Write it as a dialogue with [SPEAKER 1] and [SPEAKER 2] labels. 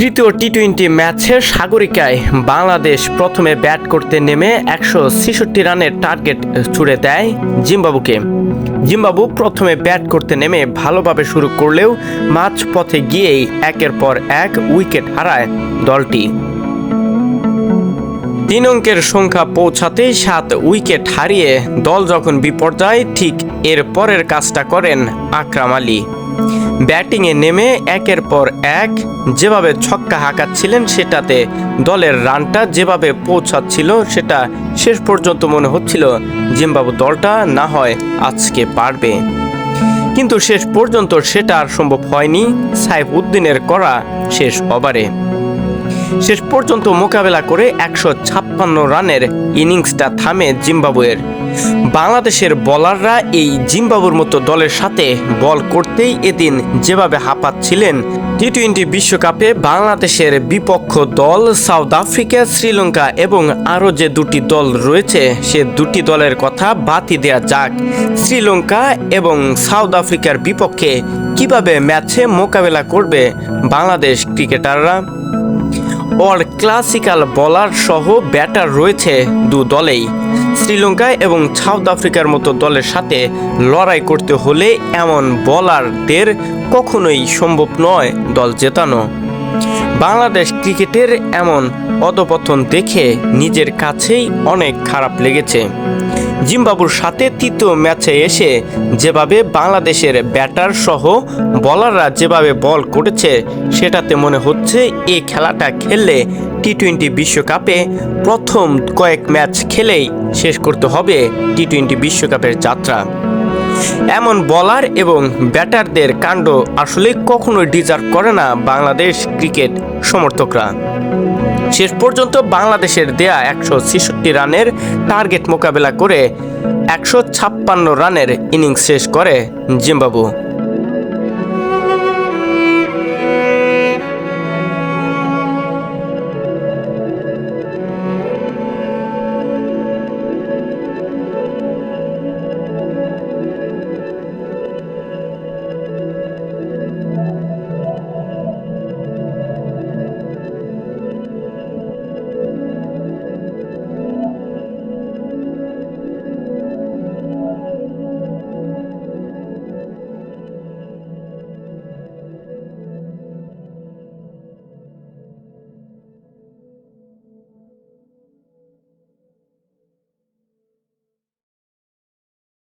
[SPEAKER 1] তৃতীয় T twenty ম্যাচের সাগরিকায় বাংলাদেশ প্রথমে ব্যাট করতে নেমে একশো ছেষট্টি রানের টার্গেট ছুড়ে দেয় জিম্বাবুকে। জিম্বাবু প্রথমে ব্যাট করতে নেমে ভালোভাবে শুরু করলেও মাঝ পথে গিয়েই একের পর এক উইকেট হারায় দলটি। তিন অঙ্কের সংখ্যা পৌঁছাতেই সাত উইকেট হারিয়ে দল যখন বিপর্যয়, ঠিক এর পরের কাজটা করেন আকরাম আলী। ব্যাটিংয়ে নেমে একের পর এক, যেভাবে ছক্কা হাঁকাচ্ছিলেন সেটাতে দলের রানটা যেভাবে পৌঁছাচ্ছিল সেটা শেষ পর্যন্ত মনে হচ্ছিল জিম্বাবু দলটা না হয় আজকে পারবে। কিন্তু শেষ পর্যন্ত সেটা আর সম্ভব হয়নি, সাইফ উদ্দিনের করা শেষ ওভারে। শেষ পর্যন্ত মোকাবেলা করে একশো ছাপ্পান্ন রানের ইনিংসটা থামে জিম্বাবুয়ের। বাংলাদেশের বলাররা এই জিম্বাবুর মতো দলের সাথে বল করতেই এদিন যেভাবে হাঁপাচ্ছিলেন টি টোয়েন্টি বিশ্বকাপে বাংলাদেশের বিপক্ষ দল সাউথ আফ্রিকা, শ্রীলঙ্কা এবং আরও যে দুটি দল রয়েছে, সে দুটি দলের কথা বাতি দেয়া যাক। শ্রীলঙ্কা এবং সাউথ আফ্রিকার বিপক্ষে কীভাবে ম্যাচে মোকাবেলা করবে বাংলাদেশ ক্রিকেটাররা? অল ক্লাসিক্যাল বলার সহ ব্যাটার রয়েছে দু দলেই। শ্রীলঙ্কা এবং সাউথ আফ্রিকার মতো দলের সাথে লড়াই করতে হলে এমন বলারদের কখনোই সম্ভব নয় দল জেতানো। বাংলাদেশ ক্রিকেটের এমন অধপতন দেখে নিজের কাছেই অনেক খারাপ লেগেছে। জিম্বাবুর সাথে তৃতীয় ম্যাচে এসে যেভাবে বাংলাদেশের ব্যাটার সহ বলাররা যেভাবে বল করেছে, সেটাতে মনে হচ্ছে এই খেলাটা খেললে টি টোয়েন্টি বিশ্বকাপে প্রথম কয়েক ম্যাচ খেলেই শেষ করতে হবে টি টোয়েন্টি বিশ্বকাপের যাত্রা। এমন বলার এবং ব্যাটারদের কাণ্ড আসলে কখনোই ডিজার্ভ করে না বাংলাদেশ ক্রিকেট সমর্থকরা। শেষ পর্যন্ত বাংলাদেশের দেয়া একশো ছেষট্টি রানের টার্গেট মোকাবেলা করে একশো ছাপ্পান্ন রানের ইনিংস শেষ করে জিম্বাবু।